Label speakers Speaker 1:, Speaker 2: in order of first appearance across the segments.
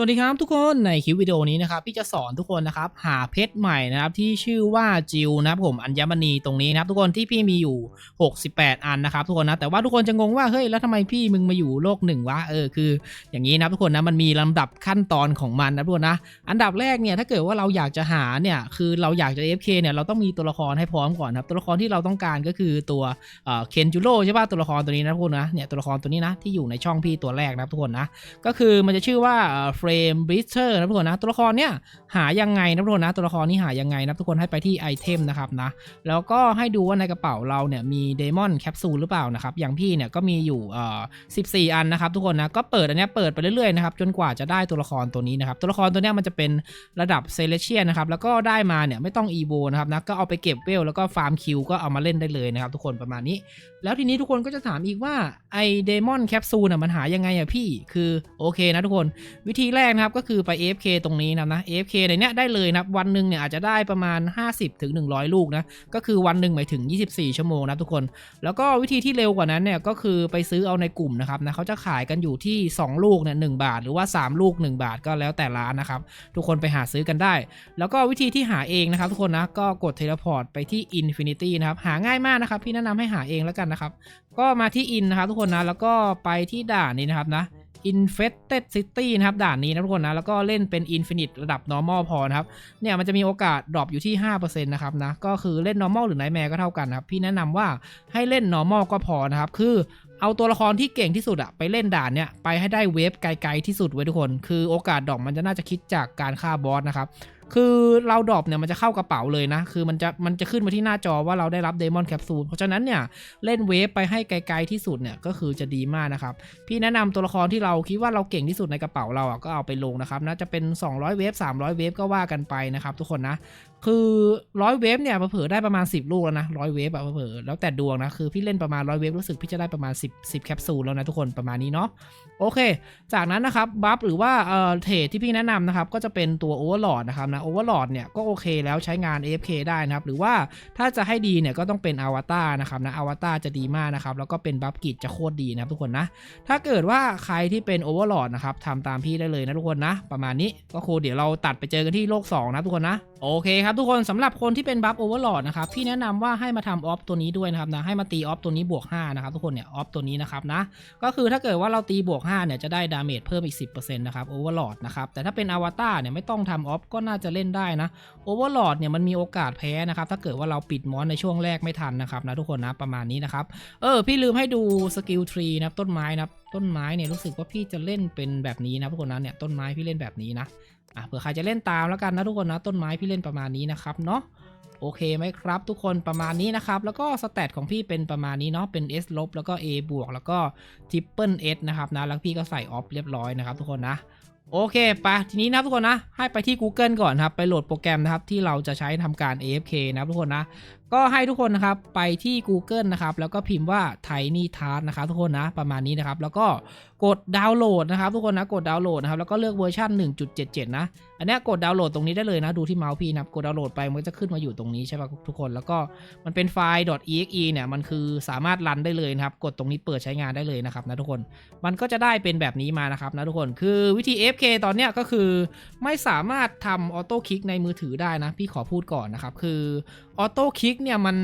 Speaker 1: สวัสดีครับทุกคนในคลิปวิดีโอนี้นะครับพี่จะสอนทุกคนนะครับหาเพชรใหม่นะครับที่ชื่อว่าจิวนะครับผมอัญมณีตรงนี้นะครับทุกคนที่พี่มีอยู่ 68 อันนะครับทุกคนนะแต่ว่าทุกคนจะงงว่าเฮ้ยแล้วทำไมพี่มึงมาอยู่โลกหนึ่งวะเออคืออย่างนี้นะทุกคนนะมันมีลำดับขั้นตอนของมันนะทุกคนนะอันดับแรกเนี่ยถ้าเกิดว่าเราอยากจะหาเนี่ยคือเราอยากจะ FK เนี่ยเราต้องมีตัวละครให้พร้อมก่อนครับตัวละครที่เราต้องการก็คือตัวเคนจูโร่ใช่ป่ะตัวละครตัวนี้นะทุกคนนะเนี่ยตัวละครตัวนี้นะที่อยู่ในช่องพี่ตัวแรกนะทุกคนนะก็คือมันจะชื่อว่าเฟรมบริสเตอร์นะทุกคนนะตัวละครเนี่ยหายังไงนะทุกคนนะตัวละครนี้หายังไงนะทุกคนให้ไปที่ไอเทมนะครับนะแล้วก็ให้ดูว่าในกระเป๋าเราเนี่ยมีเดมอนแคปซูลหรือเปล่านะครับอย่างพี่เนี่ยก็มีอยู่เอ่อ14 อันนะครับทุกคนนะก็เปิดอันนี้เปิดไปเรื่อยๆนะครับจนกว่าจะได้ตัวละครตัวนี้นะครับตัวละครตัวนี้มันจะเป็นระดับเซเลเชียนนะครับแล้วก็ได้มาเนี่ยไม่ต้องอีโวนะครับนะก็เอาไปเก็บเวลแล้วก็ฟาร์มคิวก็เอามาเล่นได้เลยนะครับทุกคนประมาณนี้ แล้วทีนี้ทุกคนก็จะถามอีกว่าไอเดมอนแคปซูลน่ะมันหายังไงอะพี่คือโอเคนะทุกคน วิธีแรกนะครับก็คือไป AFK ตรงนี้นะนะ AFK ในเนี้ยได้เลยนะวันหนึ่งเนี่ยอาจจะได้ประมาณ 50ถึง100ลูกนะก็คือวันหนึ่งหมายถึง 24 ชั่วโมงนะทุกคน แล้วก็วิธีที่เร็วกว่านั้นเนี่ยก็คือไปซื้อเอาในกลุ่มนะครับนะเขาจะขายกันอยู่ที่ 2 ลูกเนี่ยหบาท หรือว่า 3 ลูก 1 บาทก็แล้วแต่ร้านนะครับทุกคนไปหาซื้อกันได้ แล้วก็วิธีที่หาเองนะครับทุกคนนะก็กดเทเลพอร์ตไปที่ Infinity นะครับหาง่ายมากนะครับพี่แนะนำให้หาเองแล้วกันนะครับก็มาที่ In นะครับทุกคนนะแล้วก็ไปที่ด่านนี้นะครับนะ Infested City นะครับด่านนี้นะทุกคนนะ แล้วก็เล่นเป็น Infinite ระดับ normal พอนะครับ เนี่ยมันจะมีโอกาสดรอปอยู่ที่ 5%นะครับนะ ก็คือเล่น normal หรือ nightmare ก็เท่ากันนะครับ พี่แนะนำว่าให้เล่น normal ก็พอนะครับ คือเอาตัวละครที่เก่งที่สุดอะไปเล่นด่านเนี่ย ไปให้ได้เวฟไกลๆที่สุดไว้ทุกคน คือโอกาสดรอปมันจะน่าจะคิดจากการฆ่าบอสนะครับ คือเราดรอปเนี่ยมันจะเข้ากระเป๋าเลยนะ คือมันจะมันจะขึ้นมาที่หน้าจอว่าเราได้รับเดมอนแคปซูล เพราะฉะนั้นเนี่ยเล่นเวฟไปให้ไกลๆที่สุดเนี่ยก็คือจะดีมากนะครับ พี่แนะนำตัวละครที่เราคิดว่าเราเก่งที่สุดในกระเป๋าเราอะก็เอาไปลงนะครับนะจะเป็น 200 เวฟ 300 เวฟก็ว่ากันไปนะครับทุกคนนะ คือร้อยเวฟเนี่ยเผลอได้ประมาณ 10 ลูกแล้วนะร้อยเวฟอะเผลอแล้วแต่ดวงนะคือพี่เล่นประมาณร้อยเวฟรู้สึกพี่จะได้ประมาณ 10 10แคปซูลแล้วนะทุกคนประมาณนี้เนาะโอเค จากนั้นนะครับบัฟหรือว่าเอ่อเทรดที่พี่แนะนำนะครับก็จะเป็นตัวโอเวอร์ลอดนะครับนะโอเวอร์ลอดเนี่ยก็โอเคแล้วใช้งาน AFK ได้นะครับ หรือว่าถ้าจะให้ดีเนี่ยก็ต้องเป็นอวตารนะครับนะอวตารจะดีมากนะครับ แล้วก็เป็นบัฟกิจจะโคตรดีนะครับทุกคนนะ ถ้าเกิดว่าใครที่เป็นโอเวอร์ลอดนะครับทำตามพี่ได้เลยนะทุกคนนะ ประมาณนี้ก็คือเดี๋ยวเราตัดไปเจอกันที่โลก 2 นะทุกคนนะ โอเคครับทุกคนสำหรับคนที่เป็นบัฟโอเวอร์ลอดนะครับพี่แนะนำว่าให้มาทำออฟตัวนี้ด้วยนะครับนะให้มาตีออฟตัวนี้บวก5นะครับทุกคนเนี่ยออฟตัวนี้นะครับนะก็คือถ้าเกิดว่าเราตีบวก5เนี่ยจะได้ดาเมจเพิ่มอีก 10%นะครับโอเวอร์ลอดนะครับแต่ถ้าเป็นอวตารเนี่ยไม่ต้องทำออฟก็น่าจะเล่นได้นะโอเวอร์ลอดเนี่ยมันมีโอกาสแพ้นะครับถ้าเกิดว่าเราปิดมอนในช่วงแรกไม่ทันนะครับนะทุกคนนะประมาณนี้นะครับเออพี่ลืมให้ดูสกิลทรีนะต้นไม้นะต้นไม้เนี่ยรู้สึกว่าพี่จะเล่นเป็นแบบนี้นะทุกคนนะเนี่ยต้นไม้พี่เล่นแบบนี้นะ อะเผื่อใครจะเล่นตามแล้วกันนะทุกคนนะต้นไม้พี่เล่นประมาณนี้นะครับเนาะโอเคไหมครับทุกคนประมาณนี้นะครับ แล้วก็สแตทของพี่เป็นประมาณนี้เนาะเป็น S ลบแล้วก็ A บวกแล้วก็ Triple S นะครับนะแล้วพี่ก็ใส่ออฟเรียบร้อยนะครับทุกคนนะโอเคไปทีนี้นะทุกคนนะ ให้ไปที่ Google ก่อนครับ ไปโหลดโปรแกรมนะครับ ที่เราจะใช้ทำการ AFK นะครับทุกคนนะ ก็ให้ทุกคนนะครับไปที่ Google นะครับแล้วก็พิมพ์ว่า Tiny Task นะครับทุกคนนะประมาณนี้นะครับแล้วก็กดดาวน์โหลดนะครับทุกคนนะกดดาวน์โหลดนะครับแล้วก็เลือกเวอร์ชัน1.77 นะ อันนี้กดดาวน์โหลดตรงนี้ได้เลยนะดูที่เมาส์พี่นะกดดาวน์โหลดไปมันก็จะขึ้นมาอยู่ตรงนี้ใช่ป่ะทุกคนแล้วก็มันเป็นไฟล์ .exe เนี่ยมันคือสามารถรันได้เลยนะครับกดตรงนี้เปิดใช้งานได้เลยนะครับนะทุกคนมันก็จะได้เป็นแบบนี้มานะครับนะทุกคนคือวิธี FK ตอนเนี้ยก็คือไม่สามารถทำออโต้คลิกในมือถือได้นะพี่ขอพูดก่อนนะครับคือ ออโต้คลิกเนี่ยมัน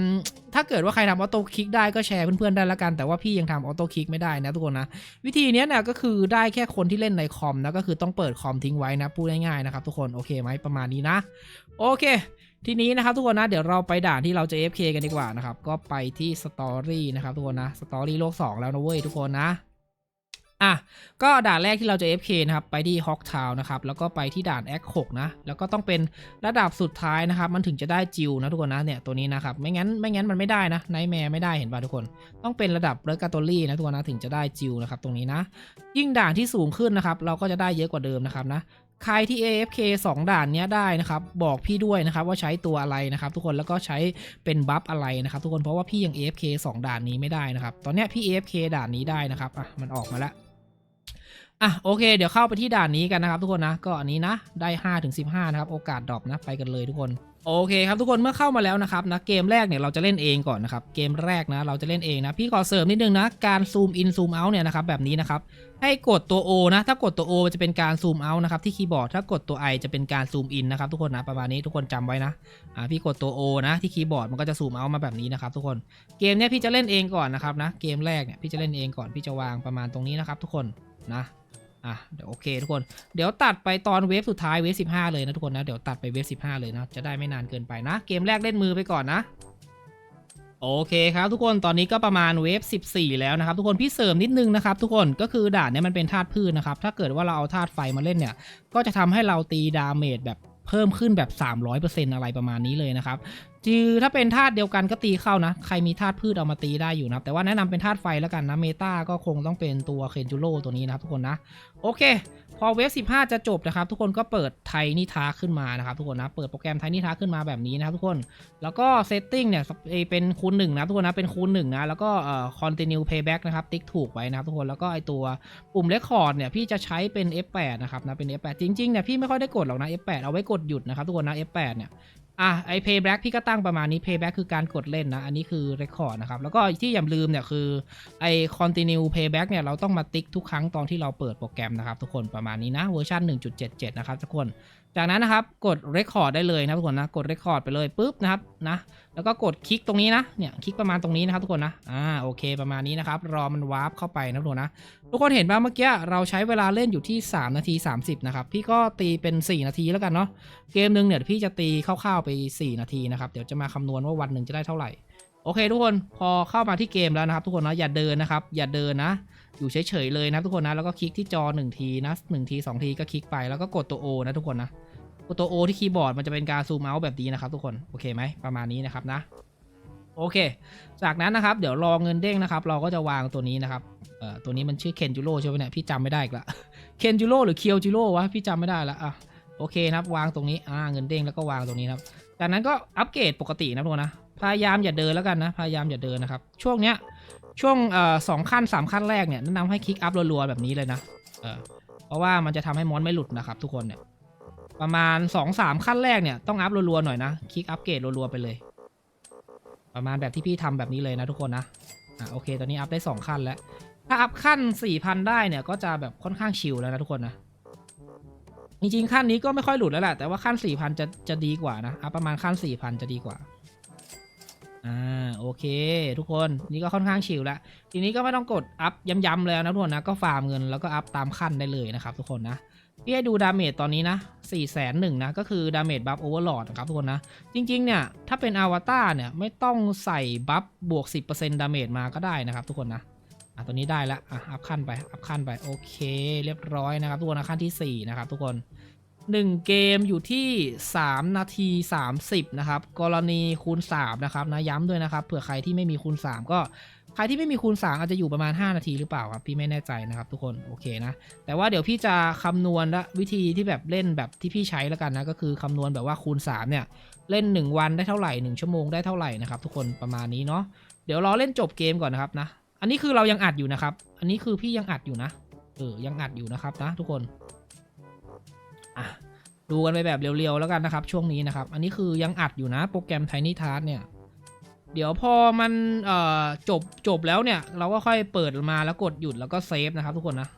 Speaker 1: ถ้าเกิดว่าใครทำออโต้คลิกได้ก็แชร์เพื่อนๆได้ละกัน แต่ว่าพี่ยังทำออโต้คลิกไม่ได้นะทุกคนนะ วิธีนี้เนี่ยก็คือได้แค่คนที่เล่นในคอมนะก็คือต้องเปิดคอมทิ้งไว้นะพูดง่ายๆนะครับทุกคนโอเคไหมประมาณนี้นะ โอเค ทีนี้นะครับทุกคนนะเดี๋ยวเราไปด่านที่เราจะ FK กันดีกว่านะครับก็ไปที่สตอรี่นะครับทุกคนนะสตอรี่โลก2แล้วนะเว้ยทุกคนนะ อะก็ด่านแรกที่เราจะ FK นะครับไปที่ฮอกทาวนะครับแล้วก็ไปที่ด่านแอค6นะแล้วก็ต้องเป็นระดับสุดท้ายนะครับมันถึงจะได้จิวนะทุกคนนะเนี่ยตัวนี้นะครับไม่งั้นไม่งั้นมันไม่ได้นะไนแมร์ไม่ได้เห็นป่ะทุกคน ต้องเป็นระดับเรกาโตลี่นะทุกคนนะถึงจะได้จิวนะครับตรงนี้นะ ยิ่งด่านที่สูงขึ้นนะครับเราก็จะได้เยอะกว่าเดิมนะครับนะใครที่ AFK 2 ด่านนี้ได้นะครับ บอกพี่ด้วยนะครับว่าใช้ตัวอะไรนะครับ ทุกคนแล้วก็ใช้เป็นบัฟอะไรนะครับ ทุกคนเพราะว่าพี่ยัง AFK 2 ด่านนี้ไม่ได้นะครับ ตอนนี้พี่ AFK ด่านนี้ได้นะครับอะมันออกมาแล้ว อะโอเค เดี๋ยวเข้าไปที่ด่านนี้กันนะครับทุกคนนะก็อันนี้นะได้5ถึง15นะครับโอกาสดรอปนะไปกันเลยทุกคนโอเคครับทุกคนเมื่อเข้ามาแล้วนะครับนะเกมแรกเนี่ยเราจะเล่นเองก่อนนะครับเกมแรกนะเราจะเล่นเองนะพี่ขอเสริมนิดนึงนะการซูมอินซูมเอาเนี่ยนะครับแบบนี้นะครับให้กดตัว O นะถ้ากดตัว O จะเป็นการซูมเอานะครับที่คีย์บอร์ดถ้ากดตัว I จะเป็นการซูมอินนะครับทุกคนนะประมาณนี้ทุกคนจำไว้นะอ่าพี่กดตัว O นะที่คีย์บอร์ดมันก็จะซูมเอามาแบบนี้นะครับทุกคนเกมเนี้ยพี่จะเล่นเองก่อนนะครับนะเกมแรกเนี่ยพี่จะเล่นเองก่อนพี่จะวางประมาณตรงนี้นะครับทุกคนนะ อะเดี๋ยวโอเคทุกคน เดี๋ยวตัดไปตอนเวฟสุดท้ายเวฟ15เลยนะทุกคนนะ เดี๋ยวตัดไปเวฟ15เลยนะ จะได้ไม่นานเกินไปนะ เกมแรกเล่นมือไปก่อนนะ โอเคครับทุกคน ตอนนี้ก็ประมาณเวฟ14 แล้วนะครับทุกคน พี่เสริมนิดนึงนะครับทุกคน ก็คือด่านเนี้ยมันเป็นธาตุพืชนะครับ ถ้าเกิดว่าเราเอาธาตุไฟมาเล่นเนี่ย ก็จะทำให้เราตีดาเมจแบบเพิ่มขึ้นแบบ 300%อะไรประมาณนี้เลยนะครับ คือถ้าเป็นธาตุเดียวกันก็ตีเข้านะ ใครมีธาตุพืชเอามาตีได้อยู่นะแต่ว่าแนะนำเป็นธาตุไฟแล้วกันนะเมตาก็คงต้องเป็นตัวเคนจูโร่ตัวนี้นะครับทุกคนนะ โอเค พอเวฟ 15 จะจบนะครับ ทุกคนก็เปิดไทนิทาขึ้นมานะครับทุกคนนะ เปิดโปรแกรมไทนิทาขึ้นมาแบบนี้นะครับทุกคน แล้วก็เซตติ้งเนี่ยเป็นคูณหนึ่งนะทุกคนนะเป็นคูณหนึ่งนะแล้วก็เอ่อ continue payback นะครับติ๊กถูกไว้นะครับทุกคนแล้วก็ไอตัวปุ่ม record เนี่ยพี่จะใช้เป็น F8 นะครับนะเป็น F8 จริงๆเนี่ยพี่ไม่ค่อยได้กดหรอกนะ F8 เอาไว้กดหยุดนะครับทุกคนนะ F8 เนี่ย อะไอ payback พี่ก็ตั้งประมาณนี้ payback คือการกดเล่นนะ อันนี้คือ record นะครับ แล้วก็ที่อย่าลืมเนี่ยคือไอ continue payback เนี่ยเราต้องมาติ๊กทุกครั้งตอนที่เราเปิดโปรแกรมนะครับทุกคนประมาณนี้นะเวอร์ชัน1.77 นะครับทุกคน จากนั้นนะครับกด record ได้เลยนะทุกคนนะกด record ไปเลยปุ๊บนะครับนะแล้วก็กดคลิกตรงนี้นะเนี่ยคลิกประมาณตรงนี้นะครับทุกคนนะอ่าโอเคประมาณนี้นะครับรอมันวาร์ปเข้าไปนะทุกคนนะทุกคนเห็นป่ะเมื่อกี้เราใช้เวลาเล่นอยู่ที่ 3 นาที 30นะครับพี่ก็ตีเป็น 4 นาทีแล้วกันเนาะเกมหนึ่งเนี่ยพี่จะตีคร่าวๆไป 4 นาทีนะครับเดี๋ยวจะมาคำนวณว่าวันหนึ่งจะได้เท่าไหร่โอเค ทุกคนพอเข้ามาที่เกมแล้วนะครับ ทุกคนนะอย่าเดินนะครับ อย่าเดินนะ อยู่เฉยๆเลยนะทุกคนนะแล้วก็คลิกที่จอ1ทีนะ1ที2ทีก็คลิกไปแล้วก็กดตัว O นะทุกคนนะกดตัว O ที่คีย์บอร์ดมันจะเป็นการซูมเอาแบบนี้นะครับทุกคนโอเคไหมประมาณนี้นะครับนะโอเค จากนั้นนะครับ เดี๋ยวรอเงินเด้งนะครับ เราก็จะวางตัวนี้นะครับ เอ่อ ตัวนี้มันชื่อเคนจูโร่ใช่ไหมเนี่ย พี่จำไม่ได้อีกละเคนจูโร่หรือเคียวจูโร่วะ พี่จำไม่ได้ละอะ โอเคนะครับ วางตรงนี้ อ่า เงินเด้งแล้วก็วางตรงนี้ครับ จากนั้นก็อัปเกรดปกตินะทุกคนนะ พยายามอย่าเดินแล้วกันนะ พยายามอย่าเดินนะครับ ช่วงเนี้ย ช่วงสองขั้นสามขั้นแรกเนี่ยแนะนำให้คลิกอัพรัวๆแบบนี้เลยนะเออเพราะว่ามันจะทำให้มอนไม่หลุดนะครับทุกคนเนี่ยประมาณ2อสามขั้นแรกเนี่ยต้องอัพรัวๆหน่อยนะคลิกอัปเกรดรัวๆไปเลย ประมาณแบบที่พี่ทำแบบนี้เลยนะทุกคนนะอะโอเค ตอนนี้อัพได้ 2 ขั้นแล้ว ถ้าอัพขั้น 4,000 ได้เนี่ย ก็จะแบบค่อนข้างชิลแล้วนะทุกคนนะ จริงๆ ขั้นนี้ก็ไม่ค่อยหลุดแล้วแหละ แต่ว่าขั้น 4,000 จะจะดีกว่านะ อัพประมาณขั้น 4,000 จะดีกว่า อ่าโอเค ทุกคนนี่ก็ค่อนข้างชิลแล้วทีนี้ก็ไม่ต้องกดอัพย้ำๆเลยนะทุกคนนะก็ฟาร์มเงินแล้วก็อัพตามขั้นได้เลยนะครับทุกคนนะพี่ให้ดูดาเมจตอนนี้นะ4ี่แสนหนึ่งนะ ก็คือดาเมจบัฟโอเวอร์ลอดนะครับทุกคนนะ จริงๆเนี่ย ถ้าเป็นอวตารเนี่ย ไม่ต้องใส่บัฟบวก 10%ดาเมจมาก็ได้นะครับทุกคนนะ อะตัวนี้ได้ล้วอะอัพขั้นไป อัพขั้นไป โอเค เรียบร้อยนะครับทุกคนนะขั้นที่ 4 นะครับทุกคน 1 เกมอยู่ที่ 3 นาที 30 นะครับ กรณีคูณ 3 นะครับนะย้ำด้วยนะครับ เผื่อใครที่ไม่มีคูณ 3 ก็ใครที่ไม่มีคูณ 3 อาจจะอยู่ประมาณ 5 นาทีหรือเปล่าครับ พี่ไม่แน่ใจนะครับทุกคนโอเคนะ แต่ว่าเดี๋ยวพี่จะคำนวณและวิธีที่แบบเล่นแบบที่พี่ใช้แล้วกันนะ ก็คือคำนวณแบบว่าคูณ 3 เนี่ย เล่น 1 วันได้เท่าไหร่ 1 ชั่วโมงได้เท่าไหร่นะครับทุกคนประมาณนี้เนาะเดี๋ยวรอเล่นจบเกมก่อนนะครับนะ อันนี้คือเรายังอัดอยู่นะครับ อันนี้คือพี่ยังอัดอยู่นะเออยังอัดอยู่นะครับนะทุกคน อะดูกันไปแบบเร็วๆแล้วกันนะครับ ช่วงนี้นะครับ อันนี้คือยังอัดอยู่นะโปรแกรม Tiny Task เนี่ย เดี๋ยวพอมันเอ่อจบจบแล้วเนี่ย เราก็ค่อยเปิดมาแล้วกดหยุดแล้วก็เซฟนะครับทุกคนนะ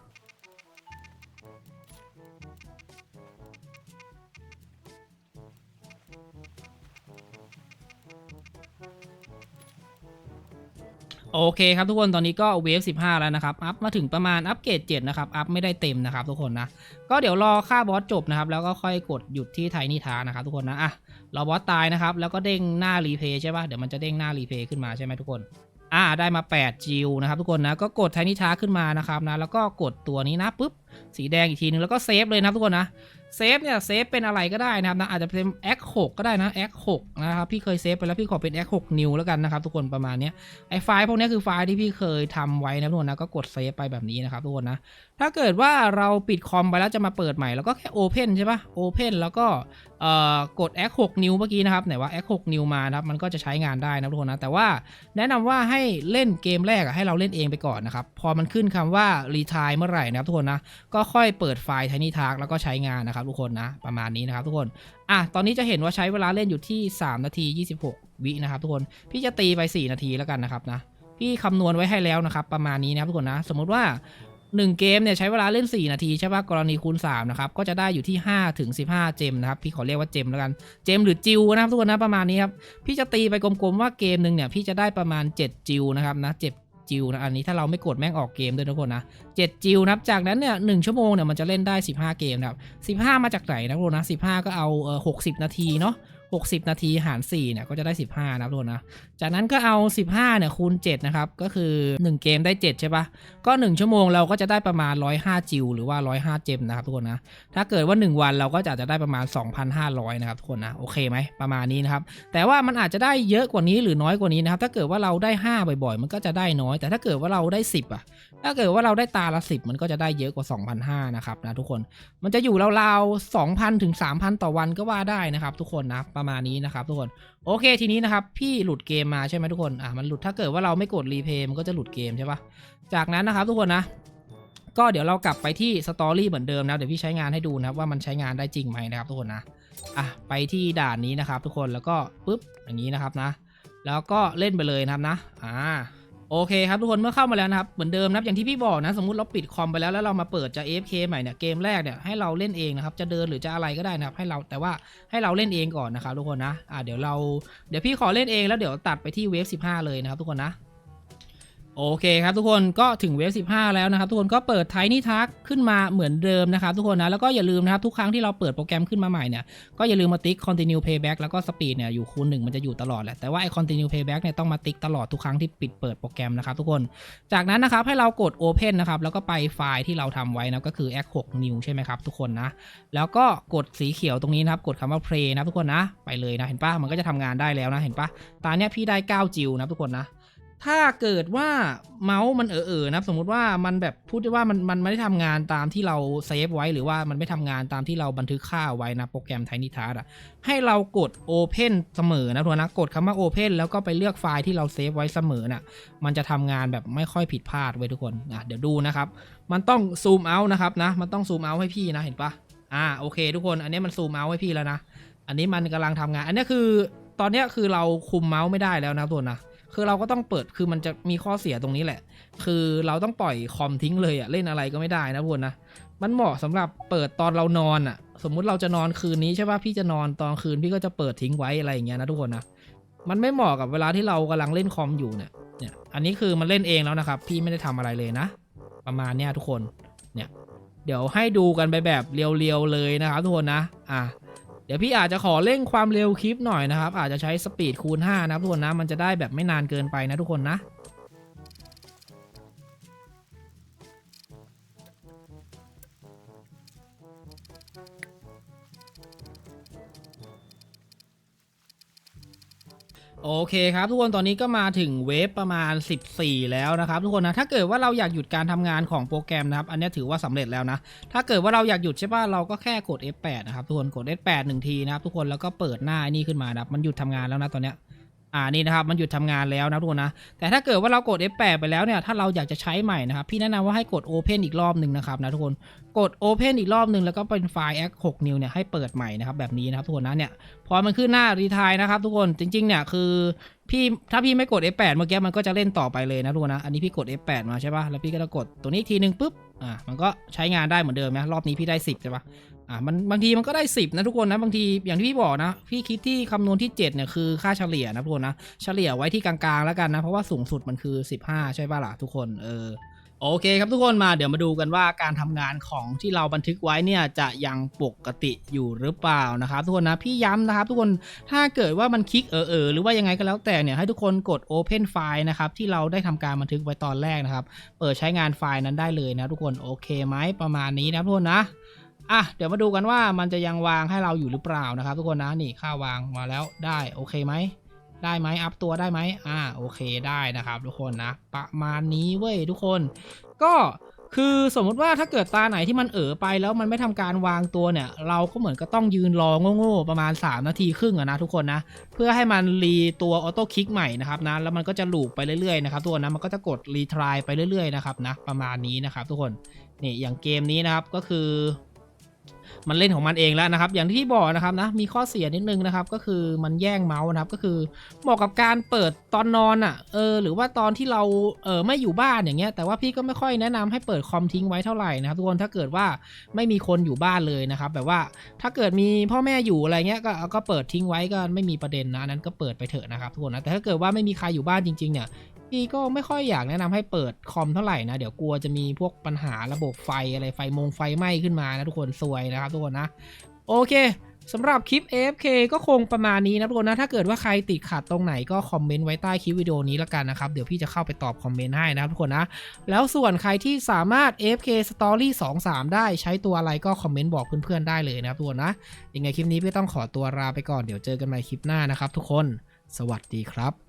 Speaker 1: โอเคครับทุกคนตอนนี้ก็เวฟ15 แล้วนะครับ อัพมาถึงประมาณอัปเกรด7นะครับ อัพไม่ได้เต็มนะครับทุกคนนะ ก็เดี๋ยวรอค่าบอสจบนะครับ แล้วก็ค่อยกดหยุดที่ไทนี่ทานะครับทุกคนนะ อะรอบอสตายนะครับ แล้วก็เด้งหน้ารีเพย์ใช่ปะเดี๋ยวมันจะเด้งหน้ารีเพย์ขึ้นมาใช่ไหมทุกคน อ่า ได้มา8จิวนะครับทุกคนนะ ก็กดไทนี่ทาขึ้นมานะครับนะ แล้วก็กดตัวนี้นะปุ๊บ สีแดงอีกทีนึง แล้วก็เซฟเลยนะทุกคนนะ เซฟเนี่ยเซฟเป็นอะไรก็ได้นะครับนะอาจจะเป็น X 6ก็ได้นะ X 6นะครับพี่เคยเซฟไปแล้วพี่ขอเป็น X 6 new แล้วกันนะครับทุกคนประมาณนี้ไอไฟล์พวกนี้คือไฟล์ที่พี่เคยทำไว้นะทุกคนนะก็กดเซฟไปแบบนี้นะครับทุกคนนะถ้าเกิดว่าเราปิดคอมไปแล้วจะมาเปิดใหม่แล้วก็แค่ Open ใช่ปะ Open แล้วก็เอ่อกด X 6 new เมื่อกี้นะครับไหนว่า X 6 new มานะครับมันก็จะใช้งานได้นะทุกคนนะแต่ว่าแนะนำว่าให้เล่นเกมแรกให้เราเล่นเองไปก่อนนะครับพอมันขึ้นคำว่า retire เมื่อไหร่นะครับทุกคนนะก็ค่อยเปิดไฟล์ Tiny Task แล้วก็ใช้งานนะครับทุกคนนะ ประมาณนี้นะครับทุกคน อะ ตอนนี้จะเห็นว่าใช้เวลาเล่นอยู่ที่ 3 นาที 26 วินะครับทุกคน พี่จะตีไป 4 นาทีแล้วกันนะครับนะ พี่คำนวณไว้ให้แล้วนะครับ ประมาณนี้นะครับทุกคนนะ สมมติว่า 1 เกมเนี่ยใช้เวลาเล่น 4 นาทีใช่ป่ะกรณีคูณ3นะครับ ก็จะได้อยู่ที่5ถึง15 เจมนะครับ พี่ขอเรียกว่าเจมแล้วกัน เจมหรือจิวนะครับทุกคนนะประมาณนี้ครับ พี่จะตีไปกลมๆว่าเกมหนึ่งเนี่ยพี่จะได้ประมาณ 7 จิวนะครับนะ7 จิวนะอันนี้ถ้าเราไม่กดแม่งออกเกมด้วยทุกคนนะ7จิวนะครับจากนั้นเนี่ยหชั่วโมงเนี่ยมันจะเล่นได้ 15 เกมนะครับ15 มาจากไหนนะทุกคนนะ15 ก็เอาเออ60 นาทีเนาะ 60 นาทีหาร 4 เนี่ย ก็จะได้ 15 นะครับทุกคนนะ จากนั้นก็เอา 15 เนี่ย คูณ 7 นะครับ ก็คือ 1 เกมได้ 7 ใช่ปะก็ 1 ชั่วโมงเราก็จะได้ประมาณ 105 จิวหรือว่า 105 เจมนะครับทุกคนนะ ถ้าเกิดว่า 1 วันเราก็จะจะได้ประมาณ 2,500 นะครับทุกคนนะ โอเคไหม ประมาณนี้นะครับ แต่ว่ามันอาจจะได้เยอะกว่านี้หรือน้อยกว่านี้นะครับ ถ้าเกิดว่าเราได้ 5 บ่อยๆ มันก็จะได้น้อย แต่ถ้าเกิดว่าเราได้ 10อะถ้าเกิดว่าเราได้ตาละ 10 มันก็จะได้เยอะกว่า 2,500นะครับนะทุกคน มันจะอยู่ราวๆ2,000ถึง3,000 ต่อวันก็ว่าได้นะครับทุกคนนะประมาณนี้นะครับทุกคนโอเคทีนี้นะครับพี่หลุดเกมมาใช่ไหมทุกคนอะมันหลุดถ้าเกิดว่าเราไม่กดรีเพย์มันก็จะหลุดเกมใช่ปะจากนั้นนะครับทุกคนนะก็เดี๋ยวเรากลับไปที่สตอรี่เหมือนเดิมนะเดี๋ยวพี่ใช้งานให้ดูนะครับว่ามันใช้งานได้จริงไหมนะครับทุกคนนะอะไปที่ด่านนี้นะครับ ทุกคนแล้วก็ปุ๊บอย่างนี้นะครับนะ แล้วก็เล่นไปเลยนะครับนะอ่า โอเคครับทุกคนเมื่อเข้ามาแล้วนะครับเหมือนเดิมนะครับอย่างที่พี่บอกนะสมมติเราปิดคอมไปแล้วแล้วเรามาเปิดจะ AFK ใหม่เนี่ยเกมแรกเนี่ยให้เราเล่นเองนะครับจะเดินหรือจะอะไรก็ได้นะครับให้เราแต่ว่าให้เราเล่นเองก่อนนะครับทุกคนนะอ่าเดี๋ยวเราเดี๋ยวพี่ขอเล่นเองแล้วเดี๋ยวตัดไปที่เวฟ15 เลยนะครับทุกคนนะ โอเคครับทุกคนก็ถึงเวฟ15 แล้วนะครับทุกคนก็เปิด Tiny Task ขึ้นมาเหมือนเดิมนะครับทุกคนนะแล้วก็อย่าลืมนะครับทุกครั้งที่เราเปิดโปรแกรมขึ้นมาใหม่เนี่ยก็อย่าลืมมาติ๊ก continue playback แล้วก็ speed เนี่ยอยู่คูณหนึ่งมันจะอยู่ตลอดแหละแต่ว่าไอ้ continue playback เนี่ยต้องมาติ๊กตลอดทุกครั้งที่ปิดเปิดโปรแกรมนะครับทุกคนจากนั้นนะครับให้เรากด open นะครับแล้วก็ไปไฟล์ที่เราทำไว้นะก็คือ x 6 new ใช่ไหมครับทุกคนนะแล้วก็กดสีเขียวตรงนี้นะครับกดคำว่า play นะทุกคนนะไปเลยนะเห็นปะมันก็จะทำงานได้แล้วนะเห็นปะตาเนี้พี่ได้ 9 จิวนะทุกคนนะ ถ้าเกิดว่าเมาส์มันเออๆนะสมมุติว่ามันแบบพูดได้ว่ามันมันไม่ได้ทำงานตามที่เราเซฟไว้หรือว่ามันไม่ทำงานตามที่เราบันทึกค่าไว้นะโปรแกรม Tiny Task อะให้เรากด Open เสมอนะทุกคนนะกดคำว่า Open แล้วก็ไปเลือกไฟล์ที่เราเซฟไว้เสมอน่ะมันจะทำงานแบบไม่ค่อยผิดพลาดไว้ยทุกคนอะเดี๋ยวดูนะครับมันต้องซูมเอานะครับนะมันต้องซูมเอาให้พี่นะเห็นปะอ่าโอเค ทุกคนอันนี้มันซูมเอาให้พี่แล้วนะอันนี้มันกำลังทำงาน อันนี้คือตอนนี้คือเราคุมเมาส์ไม่ได้แล้วนะทุกคนนะ คือเราก็ต้องเปิดคือมันจะมีข้อเสียตรงนี้แหละ คือเราต้องปล่อยคอมทิ้งเลยอะเล่นอะไรก็ไม่ได้นะทุกคนนะมันเหมาะสำหรับเปิดตอนเรานอนอะสมมุติเราจะนอนคืนนี้ใช่ป่ะพี่จะนอนตอนคืนพี่ก็จะเปิดทิ้งไว้อะไรอย่างเงี้ยนะทุกคนนะมันไม่เหมาะกับเวลาที่เรากำลังเล่นคอมอยู่เนี่ยเนี่ย อันนี้คือมันเล่นเองแล้วนะครับ พี่ไม่ได้ทำอะไรเลยนะ ประมาณเนี้ยทุกคนเนี่ยเดี๋ยวให้ดูกันไปแบบเรียวๆเลยนะครับทุกคนนะอะ เดี๋ยวพี่อาจจะขอเร่งความเร็วคลิปหน่อยนะครับ อาจจะใช้สปีดคูณ5นะครับทุกคนนะ มันจะได้แบบไม่นานเกินไปนะทุกคนนะ โอเคครับทุกคนตอนนี้ก็มาถึงเวฟประมาณ 14 แล้วนะครับ ทุกคนนะถ้าเกิดว่าเราอยากหยุดการทำงานของโปรแกรมนะครับอันนี้ถือว่าสำเร็จแล้วนะ ถ้าเกิดว่าเราอยากหยุดใช่ป่ะเราก็แค่กด F8 นะครับทุกคนกด F8 หนึ่งทีนะครับทุกคนแล้วก็เปิดหน้าไอ้นี่ขึ้นมานะมันหยุดทำงานแล้วนะตอนเนี้ย อ่านี่นะครับมันหยุดทำงานแล้วนะทุกคนนะ แต่ถ้าเกิดว่าเรากด F8 ไปแล้วเนี่ยถ้าเราอยากจะใช้ใหม่นะครับพี่แนะนำว่าให้กด Open อีกรอบหนึ่งนะครับนะทุกคนกด Open อีกรอบหนึ่งแล้วก็เป็นไฟล์ x 6 new เนี่ยให้เปิดใหม่นะครับแบบนี้นะครับทุกคนนะเนี่ยพอมันขึ้นหน้ารีทายนะครับทุกคนจริงๆเนี่ยคือพี่ถ้าพี่ไม่กด F8 เมื่อกี้มันก็จะเล่นต่อไปเลยนะทุกคนนะอันนี้พี่กด F8 มาใช่ปะแล้วพี่ก็จะกดตัวนี้ทีหนึ่งปุ๊บอ่ามันก็ใช้งานได้เหมือนเดิมนะรอบนี้พี่ได้ 10ใช่ปะ อ่ามันบางทีมันก็ได้ 10 นะทุกคนนะบางทีอย่างที่พี่บอกนะ พี่คิดที่คำนวณที่ 7เนี่ยคือค่าเฉลี่ยนะทุกคนนะ เฉลี่ยไว้ที่กลางๆแล้วกันนะ เพราะว่าสูงสุดมันคือ 15 ใช่ปะล่ะทุกคนเออโอเคครับทุกคนมาเดี๋ยวมาดูกันว่าการทำงานของที่เราบันทึกไว้เนี่ยจะยังปกติอยู่หรือเปล่านะครับทุกคนนะพี่ย้ำนะครับทุกคนถ้าเกิดว่ามันคลิกเออเออหรือว่ายังไงก็แล้วแต่เนี่ยให้ทุกคนกด Open File นะครับที่เราได้ทำการบันทึกไว้ตอนแรกนะครับ เปิดใช้งานไฟล์นั้นได้เลยนะทุกคนโอเคไหมประมาณนี้นะทุกคนนะ อะเดี๋ยวมาดูกันว่ามันจะยังวางให้เราอยู่หรือเปล่านะครับ ทุกคนนะนี่ค่าวางมาแล้วได้โอเคไหมได้ไหมอัพตัวได้ไหมอ่าโอเคได้นะครับทุกคนนะ ประมาณนี้เว้ยทุกคน ก็คือสมมุติว่าถ้าเกิดตาไหนที่มันเออไปแล้วมันไม่ทำการวางตัวเนี่ย เราก็เหมือนก็ต้องยืนรอโง่ๆประมาณ 3 นาทีครึ่งอะนะทุกคนนะ เพื่อให้มันรีตัวออโต้คลิกใหม่นะครับนะแล้วมันก็จะลูปไปเรื่อยๆนะครับทุกคนนะมันก็จะกดรีทรายไปเรื่อยๆนะครับนะประมาณนี้นะครับทุกคนนี่อย่างเกมนี้นะครับก็คือ มันเล่นของมันเองแล้วนะครับ อย่างที่บอกนะครับนะ มีข้อเสียนิดนึงนะครับ ก็คือมันแย่งเมาส์นะครับ ก็คือเหมาะกับการเปิดตอนนอนอะ เออ หรือว่าตอนที่เรา เออไม่อยู่บ้านอย่างเงี้ย แต่ว่าพี่ก็ไม่ค่อยแนะนำให้เปิดคอมทิ้งไว้เท่าไหร่นะครับทุกคน ถ้าเกิดว่าไม่มีคนอยู่บ้านเลยนะครับ แบบว่า ถ้าเกิดมีพ่อแม่อยู่อะไรเงี้ย ก็ ก็เปิดทิ้งไว้ก็ไม่มีประเด็นนะนนั้นก็เปิดไปเถอะนะครับทุกคนนะ แต่ถ้าเกิดว่าไม่มีใครอยู่บ้านจริงๆเนี่ย พี่ก็ไม่ค่อยอยากแนะนำให้เปิดคอมเท่าไหร่นะ เดี๋ยวกลัวจะมีพวกปัญหาระบบไฟอะไรไฟมงไฟไหม้ขึ้นมานะทุกคนซวยนะครับทุกคนนะ โอเคสำหรับคลิป AFK ก็คงประมาณนี้นะทุกคนนะ ถ้าเกิดว่าใครติดขัดตรงไหนก็คอมเมนต์ไว้ใต้คลิปวิดีโอนี้แล้วกันนะครับ เดี๋ยวพี่จะเข้าไปตอบคอมเมนต์ให้นะครับทุกคนนะ แล้วส่วนใครที่สามารถ AFK Story 2 3 ได้ใช้ตัวอะไรก็คอมเมนต์บอกเพื่อนๆได้เลยนะครับทุกคนนะ ยังไงคลิปนี้พี่ต้องขอตัวลาไปก่อนเดี๋ยวเจอกันใหม่คลิปหน้านะครับทุกคน สวัสดีครับ